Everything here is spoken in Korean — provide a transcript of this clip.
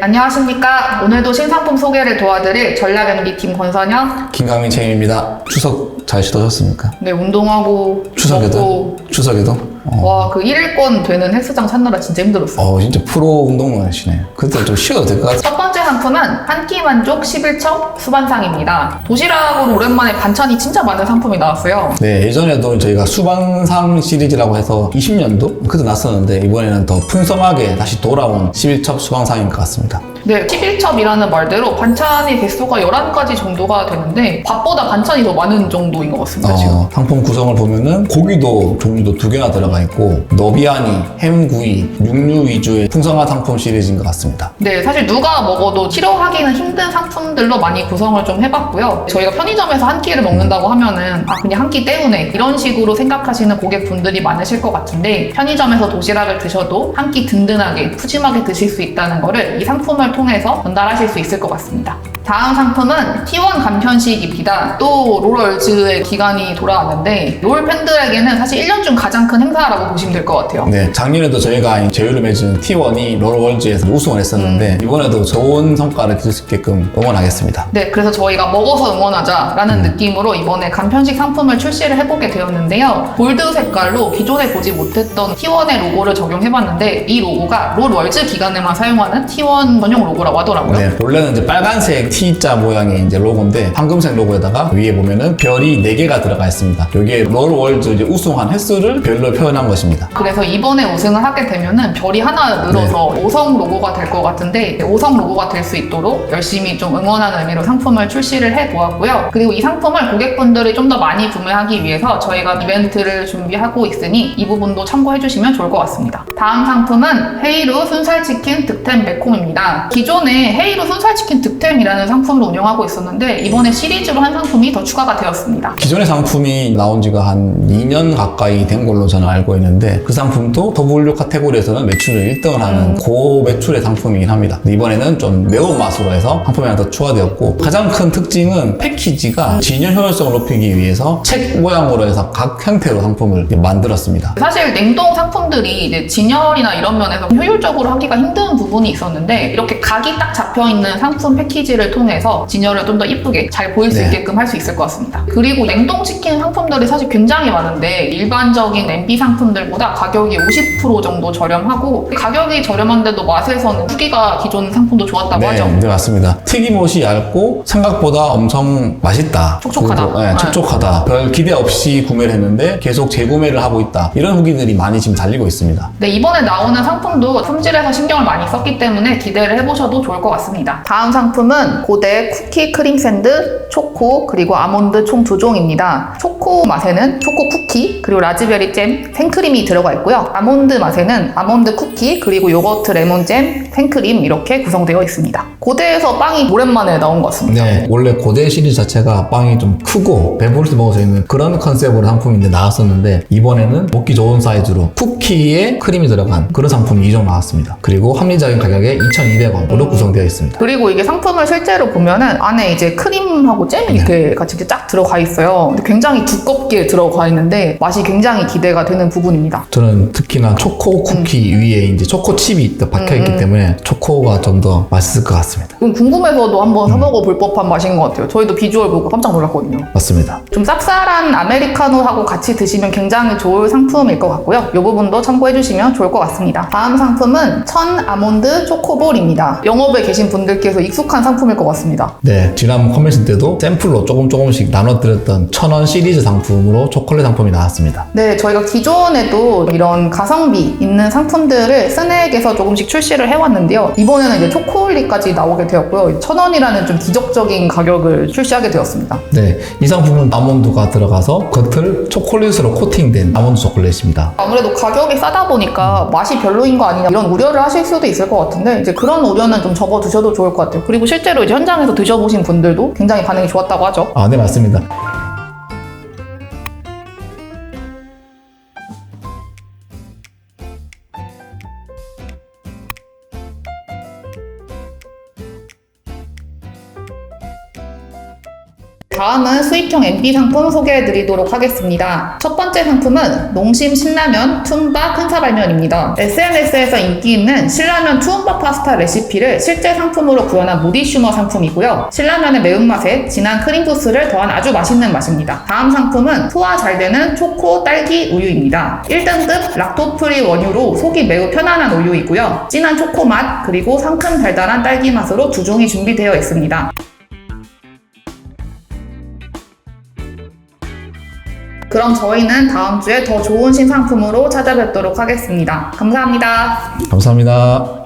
안녕하십니까. 오늘도 신상품 소개를 도와드릴 전략MD팀 권선영. 김강민 책임입니다. 추석 잘 지내셨습니까? 네, 운동하고. 추석에도? 먹고. 추석에도? 어. 와, 그 1일권 되는 헬스장 찾느라 진짜 힘들었어요. 어, 진짜 프로 운동하시네. 그때 좀 쉬어도 될 것 같아. 첫 번째 상품은 한 끼 만족 11첩 수반상입니다. 도시락으로 오랜만에 반찬이 진짜 많은 상품이 나왔어요. 네, 예전에도 저희가 수반상 시리즈라고 해서 20년도? 그때 났었는데, 이번에는 더 풍성하게 다시 돌아온 11첩 수방상인 것 같습니다. 네, 11첩이라는 말대로 반찬의 개수가 11가지 정도가 되는데 밥보다 반찬이 더 많은 정도인 것 같습니다, 지금. 어, 상품 구성을 보면은 고기도 종류도 두 개나 들어가 있고, 너비아니, 햄구이, 육류 위주의 풍성한 상품 시리즈인 것 같습니다. 네, 사실 누가 먹어도 싫어하기는 힘든 상품들로 많이 구성을 좀 해봤고요. 저희가 편의점에서 한 끼를 먹는다고 하면은 아 그냥 한 끼 때우네 이런 식으로 생각하시는 고객분들이 많으실 것 같은데 편의점에서 도시락을 드셔도 한 끼 든든하게 푸짐하게 드실 수 있다는 거를 이 상품을 통해서 전달하실 수 있을 것 같습니다. 다음 상품은 T1 간편식입니다. 또 롤월즈의 기간이 돌아왔는데 롤 팬들에게는 사실 1년 중 가장 큰 행사라고 보시면 될 것 같아요. 네, 작년에도 저희가 제휴를 맺은 T1이 롤월즈에서 우승을 했었는데, 이번에도 좋은 성과를 기를 수 있게끔 응원하겠습니다. 네, 그래서 저희가 먹어서 응원하자라는 느낌으로 이번에 간편식 상품을 출시를 해보게 되었는데요. 골드 색깔로 기존에 보지 못했던 T1의 로고를 적용해봤는데 이 로고가 롤월즈 기간에만 사용하는 T1 전용 로고라고 하더라고요. 네, 원래는 이제 빨간색 T자 모양의 이제 로고인데 황금색 로고에다가 위에 보면은 별이 4개가 들어가 있습니다. 여기에 롤월즈 이제 우승한 횟수를 별로 표현한 것입니다. 그래서 이번에 우승을 하게 되면은 별이 하나 늘어서 네. 5성 로고가 될 것 같은데 5성 로고가 될 수 있도록 열심히 좀 응원하는 의미로 상품을 출시를 해 보았고요. 그리고 이 상품을 고객분들이 좀 더 많이 구매하기 위해서 저희가 이벤트를 준비하고 있으니 이 부분도 참고해 주시면 좋을 것 같습니다. 다음 상품은 헤이루 순살치킨 득템 매콤입니다. 기존에 헤이루 순살치킨 득템이라는 상품을 운영하고 있었는데 이번에 시리즈로 한 상품이 더 추가가 되었습니다. 기존의 상품이 나온 지가 한 2년 가까이 된 걸로 저는 알고 있는데 그 상품도 더블유 카테고리에서는 매출을 1등을 하는 고매출의 상품이긴 합니다. 이번에는 좀 매운맛으로 해서 상품이 하나 더 추가되었고 가장 큰 특징은 패키지가 진열 효율성을 높이기 위해서 책 모양으로 해서 각 형태로 상품을 만들었습니다. 사실 냉동 상품들이 이제 진열이나 이런 면에서 효율적으로 하기가 힘든 부분이 있었는데 이렇게 각이 딱 잡혀 있는 상품 패키지를 통해서 진열을 좀 더 이쁘게 잘 보일 수 네. 있게끔 할 수 있을 것 같습니다. 그리고 냉동치킨 상품들이 사실 굉장히 많은데 일반적인 MB 상품들보다 가격이 50% 정도 저렴하고 가격이 저렴한데도 맛에서는 후기가 기존 상품도 좋았다고 네, 하죠. 네, 맞습니다. 튀김옷이 얇고 생각보다 엄청 맛있다. 촉촉하다. 그리고, 네, 네. 촉촉하다. 별 기대 없이 구매를 했는데 계속 재구매를 하고 있다. 이런 후기들이 많이 지금 달리고 있습니다. 네, 이번에 나오는 상품도 품질에서 신경을 많이 썼기 때문에 기대를 해보셔도 좋을 것 같습니다. 다음 상품은 고대 쿠키 크림 샌드, 초코, 그리고 아몬드 총 두 종입니다. 초코 맛에는 초코 쿠키, 그리고 라즈베리 잼, 생크림이 들어가 있고요. 아몬드 맛에는 아몬드 쿠키, 그리고 요거트 레몬 잼, 생크림 이렇게 구성되어 있습니다. 고대에서 빵이 오랜만에 나온 것 같습니다. 네, 원래 고대 시리즈 자체가 빵이 좀 크고 배부를 수 먹을 수 있는 그런 컨셉으로 상품인데 나왔었는데 이번에는 먹기 좋은 사이즈로 쿠키에 크림이 들어간 그런 상품이 2종 나왔습니다. 그리고 합리적인 가격에 2,200원으로 구성되어 있습니다. 그리고 이게 상품을 실제로 보면은 안에 이제 크림하고 잼이 이렇게 같이 이렇게 쫙 들어가 있어요. 굉장히 두껍게 들어가 있는데 맛이 굉장히 기대가 되는 부분입니다. 저는 특히나 초코 쿠키 위에 이제 초코 칩이 또 박혀 있기 때문에 초코가 좀 더 맛있을 것 같습니다. 그럼 궁금해서도 한번 사먹어 볼 법한 맛인 것 같아요. 저희도 비주얼 보고 깜짝 놀랐거든요. 맞습니다. 좀 쌉쌀한 아메리카노하고 같이 드시면 굉장히 좋을 상품일 것 같고요. 이 부분도 참고해 주시면 좋을 것 같습니다. 다음 상품은 천 아몬드 초코볼입니다. 영업에 계신 분들께서 익숙한 상품일 것 같습니다. 네, 지난 컨벤션 때도 샘플로 조금 조금씩 나눠드렸던 천 원 시리즈 상품으로 초콜릿 상품이 나왔습니다. 네, 저희가 기존에도 이런 가성비 있는 상품들을 스낵에서 조금씩 출시를 해왔는데 요. 이번에는 이제 초콜릿까지 나오게 되었고요. 천 원이라는 좀 기적적인 가격을 출시하게 되었습니다. 네, 이 상품은 아몬드가 들어가서 겉을 초콜릿으로 코팅된 아몬드 초콜릿입니다. 아무래도 가격이 싸다 보니까 맛이 별로인 거 아니냐 이런 우려를 하실 수도 있을 것 같은데 이제 그런 우려는 좀 접어 두셔도 좋을 것 같아요. 그리고 실제로 이제 현장에서 드셔보신 분들도 굉장히 반응이 좋았다고 하죠. 아, 네, 맞습니다. 다음은 수입형 MB 상품 소개해 드리도록 하겠습니다. 첫 번째 상품은 농심 신라면 툰바 큰사발면입니다. SNS에서 인기 있는 신라면 투움바 파스타 레시피를 실제 상품으로 구현한 무디슈머 상품이고요. 신라면의 매운맛에 진한 크림 소스를 더한 아주 맛있는 맛입니다. 다음 상품은 소화 잘 되는 초코 딸기 우유입니다. 1등급 락토프리 원유로 속이 매우 편안한 우유이고요. 진한 초코 맛 그리고 상큼 달달한 딸기 맛으로 두 종이 준비되어 있습니다. 그럼 저희는 다음 주에 더 좋은 신상품으로 찾아뵙도록 하겠습니다. 감사합니다. 감사합니다.